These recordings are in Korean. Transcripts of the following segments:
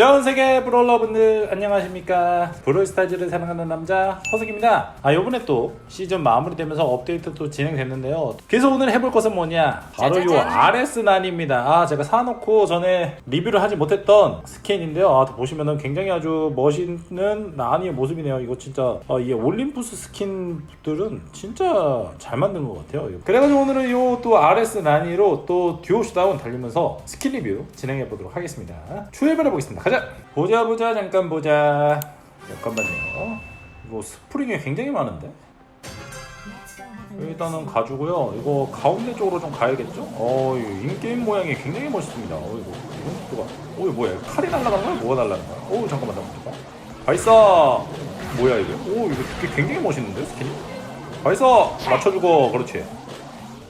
전 세계 브롤러분들 안녕하십니까? 브롤스타즈를 사랑하는 남자 허석입니다. 아 요번에 또 시즌 마무리되면서 업데이트 또 진행됐는데요. 그래서 오늘 해볼 것은 뭐냐? 바로 요 짜자잔. RS9입니다. 아 제가 사놓고 전에 리뷰를 하지 못했던 스킨인데요. 아 보시면은 굉장히 아주 멋있는 나니의 모습이네요. 이거 진짜 아, 이 올림푸스 스킨들은 진짜 잘 만든 것 같아요. 그래가지고 오늘은 요 또 RS 나니로 또 듀오 슈다운 달리면서 스킨 리뷰 진행해 보도록 하겠습니다. 출발 해 보겠습니다 가자 보자 보자 잠깐 보자 잠깐만요 이거 스프링이 굉장히 많은데 일단은 가지고요. 이거 가운데 쪽으로 좀 가야겠죠? 어, 이 인게임 모양이 굉장히 멋있습니다. 어, 이거 이거 누가? 어, 이거 뭐야? 칼이 날아가는 거야? 뭐가 날아가는 거야? 어, 잠깐만, 잠깐만, 잠깐. 발사. 뭐야 이게? 오, 이거 굉장히 멋있는데 스킨이? 발사 맞춰주고, 그렇지.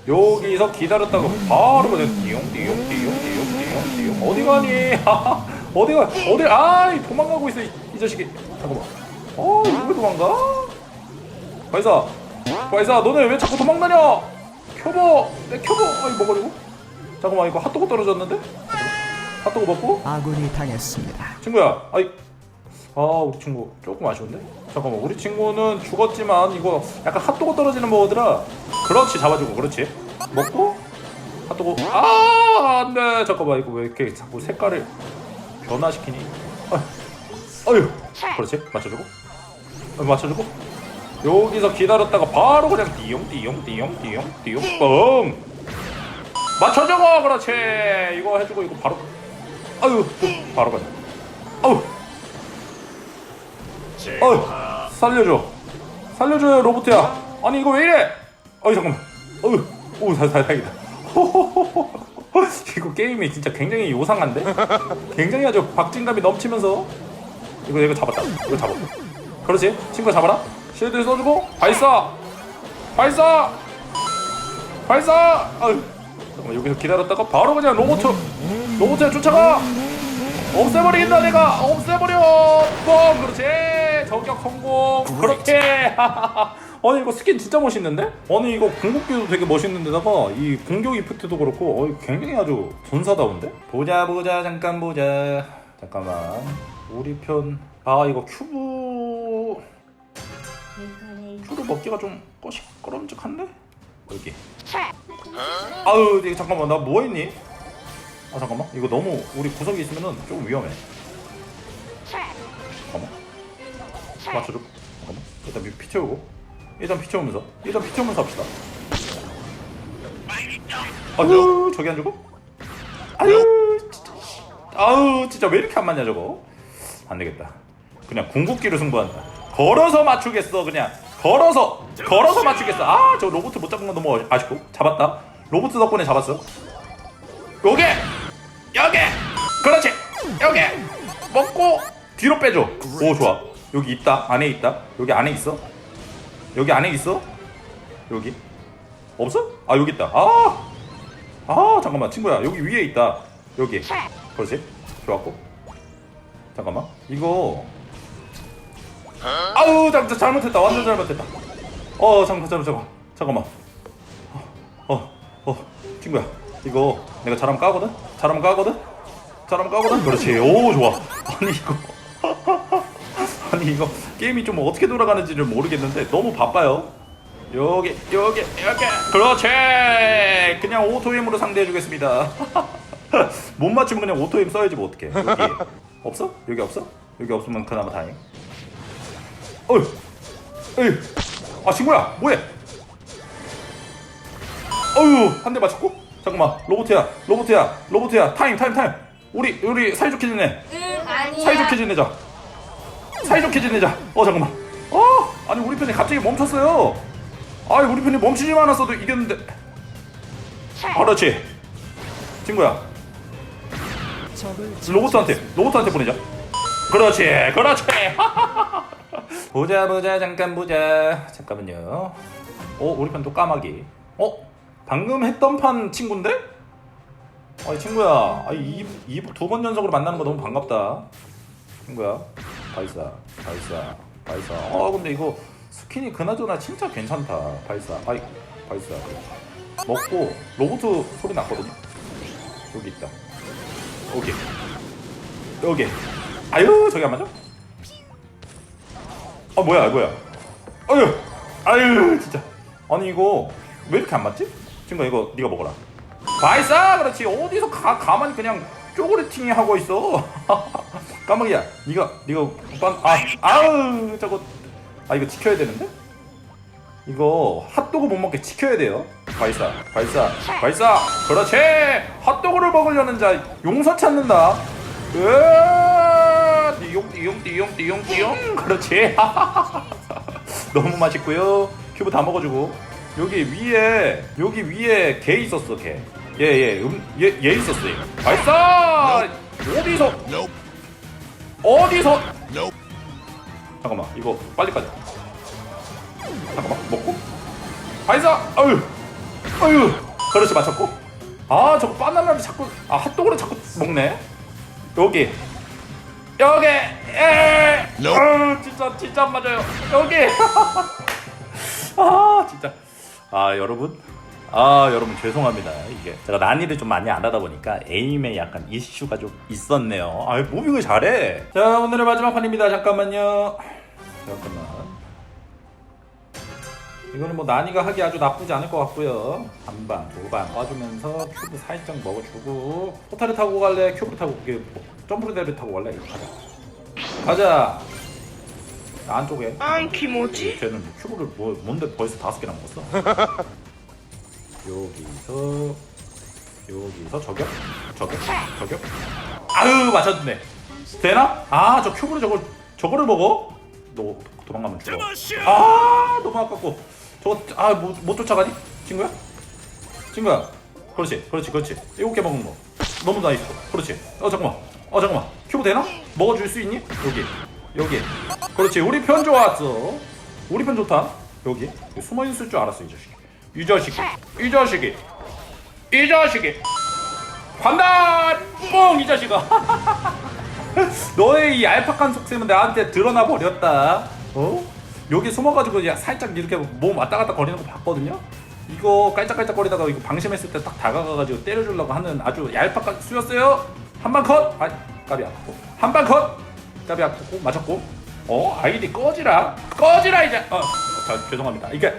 여기서 기다렸다가 바로 그냥 띠용 띠용 띠용 띠용 띠용 띠용 어디 가니? 어디 가? 어디? 아, 도망가고 있어 이, 이 자식이. 잠깐만. 어, 이거 왜 도망가? 발사. 발사 너네 왜 자꾸 도망다녀 켜보 내 켜보 아이 먹어리고 잠깐만 이거 핫도그 떨어졌는데 핫도그 먹고 아군이 당했습니다. 친구야 아이 아 우리 친구 조금 아쉬운데 잠깐만 우리 친구는 죽었지만 이거 약간 핫도그 떨어지는 거더라 그렇지 잡아주고 그렇지 먹고 핫도그 아 안돼 잠깐만 이거 왜 이렇게 자꾸 색깔을 변화시키니. 아, 아유 그렇지? 맞춰주고? 아, 맞춰주고? 여기서 기다렸다가 바로 그냥 띠용 띠용 띠용 띠용 띠용 뻥! 맞춰주고! 그렇지! 이거 해주고 이거 바로. 아유 바로 가자. 아유 아유 살려줘. 살려줘요 로봇이야. 아니 이거 왜 이래? 아유 잠깐만. 아유 오 다, 다, 다행이다 이거 게임이 진짜 굉장히 요상한데? 굉장히 아주 박진감이 넘치면서. 이거 이거 잡았다. 이거 잡았다 그렇지? 친구 잡아라. 쉴드 써주고 발사! 발사! 발사! 잠깐만 여기서 기다렸다가 바로 그냥 로봇 로봇에 쫓아가! 없애버린다 내가! 없애버려 저격 성공. 그렇지 아니 이거 스킨 진짜 멋있는데? 아니 이거 궁극기도 되게 멋있는데다가 이 공격 이펙트도 그렇고 어, 굉장히 아주 전사다운데? 보자 보자 잠깐 보자. 잠깐만. 우리 편. 아 이거 큐브. 큐브 먹기가 좀 꺼시끄럼직한데? 여기. 아유 이거 잠깐만. 나 뭐했니? 아 잠깐만. 이거 너무 우리 구석에 있으면은 좀 위험해. 잠깐만 맞춰줘. 일단 피- 피 채우고. 일단 피 채우면서. 일단 피 채우면서 합시다. 아유 저기 안 죽어? 아유 진짜. 씨. 아유 진짜 왜 이렇게 안 맞냐 저거? 안 되겠다. 그냥 궁극기로 승부한다. 걸어서 맞추겠어 그냥. 걸어서 걸어서 맞추겠어. 아 저 로봇 못 잡은 건 너무 아쉽고. 잡았다. 로봇 덕분에 잡았어. 여기 여기! 그렇지! 여기! 먹고 뒤로 빼줘. 오 좋아 여기 있다. 안에 있다. 여기 안에 있어? 여기 안에 있어? 여기? 없어? 아 여기 있다. 아! 아 잠깐만. 친구야 여기 위에 있다. 여기. 그렇지? 좋았고. 잠깐만. 이거. 아우 잠, 잘못했다. 완전 잘못했다. 어 잠깐 잠깐 잠깐 잠깐만. 어, 어, 친구야, 이거 내가 잘하면 까거든? 잘하면 까거든? 잘하면 까거든? 그렇지. 오, 좋아. 아니, 이거. 아니, 이거 게임이 좀 어떻게 돌아가는지를 모르겠는데 너무 바빠요. 여기, 여기, 여기. 그렇지. 그냥 오토임으로 상대해주겠습니다. 못 맞추면 그냥 오토임 써야지 뭐 어떡해. 여기. 없어? 여기 없어? 여기 없으면 그나마 다행. 어휴. 에휴. 아, 친구야, 뭐해? 어유 한 대 맞췄고 잠깐만 로봇이야 로봇이야 로봇이야 타임 타임 타임 우리 우리 사이좋게 지내 응 아니야 사이좋게 지내자 사이좋게 지내자. 어 잠깐만. 어 아니 우리 편이 갑자기 멈췄어요. 아이 우리 편이 멈추지만 않았어도 이겼는데. 아, 그렇지. 친구야. 로봇한테 로봇한테 보내자. 그렇지 그렇지. 보자 보자 잠깐 보자. 잠깐만요. 어 우리 편 또 까마귀. 어 방금 했던 판 친구인데? 아이 친구야. 아이두 번 연속으로 만나는 거 너무 반갑다. 친구야 발사 발사 발사. 어 근데 이거 스킨이 그나저나 진짜 괜찮다. 발사. 아이 발사. 먹고 로봇 소리 났거든요? 여기 있다. 여기. 여기. 아유 저기 안 맞아? 아 뭐야 뭐야? 아유 아유 진짜. 아니 이거 왜 이렇게 안 맞지? 친구 이거 네가 먹어라. 발사! 그렇지. 어디서 가 가만히 그냥 쪼그레팅이 하고 있어. 까마귀야 네가 네가 오빠 아 아우 저거 아 이거 지켜야 되는데? 이거 핫도그 못 먹게 지켜야 돼요. 발사, 발사, 발사. 그렇지. 핫도그를 먹으려는 자 용서 찾는다. 으아, 띠용 띠용 띠용 띠용 띠용. 그렇지. 너무 맛있고요. 큐브 다 먹어주고 여기 위에 여기 위에 개 있었어 개. 예예 음 얘얘 얘 있었어 얘. 발사. 어디서? Nope. 어디서? Nope. 잠깐만 이거 빨리 가자 잠깐만 먹고? 발사! 아유 아유 그렇지 맞췄고? 아 저거 바나나를 자꾸 아 핫도그를 자꾸 먹네? 여기. 여기! 에 No. 아, 진짜 진짜 안 맞아요. 여기! 아 진짜. 아 여러분 아 여러분 죄송합니다. 이게 제가 난이를 좀 많이 안 하다 보니까 에임에 약간 이슈가 좀 있었네요. 아 무빙을 잘해? 자 오늘의 마지막 판입니다. 잠깐만요. 잠깐만. 이거는 뭐 난이가 하기 아주 나쁘지 않을 것 같고요. 한방 두방 꺼주면서 큐브 살짝 먹어주고 포타를 타고 갈래? 큐브 타고 이게 뭐, 점프대를 타고 갈래? 이거 가자. 가자. 안쪽에. 안 키모지? 쟤는 뭐 큐브를 뭐 뭔데 벌써 다섯 개나 먹었어? 여기서 여기서 저격? 저격? 저격? 아유 맞췄네. 되나? 아 저 큐브를 저걸 저거를 먹어? 너 도망가면 죽어. 아 너무 아깝고. 저거 아못 못 쫓아가니? 친구야? 친구야. 그렇지 그렇지 그렇지. 일곱 개 먹은 거. 너무 나이스 그렇지. 어 잠깐만. 어 잠깐만. 큐브 되나? 먹어줄 수 있니? 여기. 여기. 그렇지. 우리 편 좋았어. 우리 편 좋다. 여기. 숨어 있을 줄 알았어 이 자식 이 자식이 이 자식이 이 자식이 판단 뽕이 자식아 너의 이 알파칸 속셈은 나한테 드러나 버렸다. 어? 여기 숨어가지고 야, 살짝 이렇게 몸 왔다 갔다 거리는 거 봤거든요. 이거 깔짝깔짝 거리다가 이거 방심했을 때 딱 다가가가지고 때려주려고 하는 아주 얄팍한 수였어요. 한방 컷. 아, 까비 아프고. 한방 컷. 까비 아프고 맞췄고. 어 아이디 꺼지라. 꺼지라 이제. 어, 자, 죄송합니다. 이게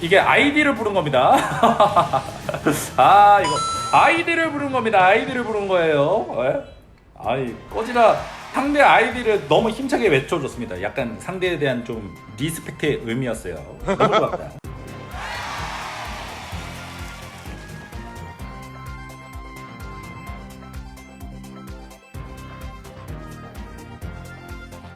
이게 아이디를 부른 겁니다. 아 이거 아이디를 부른 겁니다. 아이디를 부른 거예요. 예? 아이 꺼지라 상대 아이디를 너무 힘차게 외쳐줬습니다. 약간 상대에 대한 좀 리스펙트의 의미였어요. 너무 좋았다.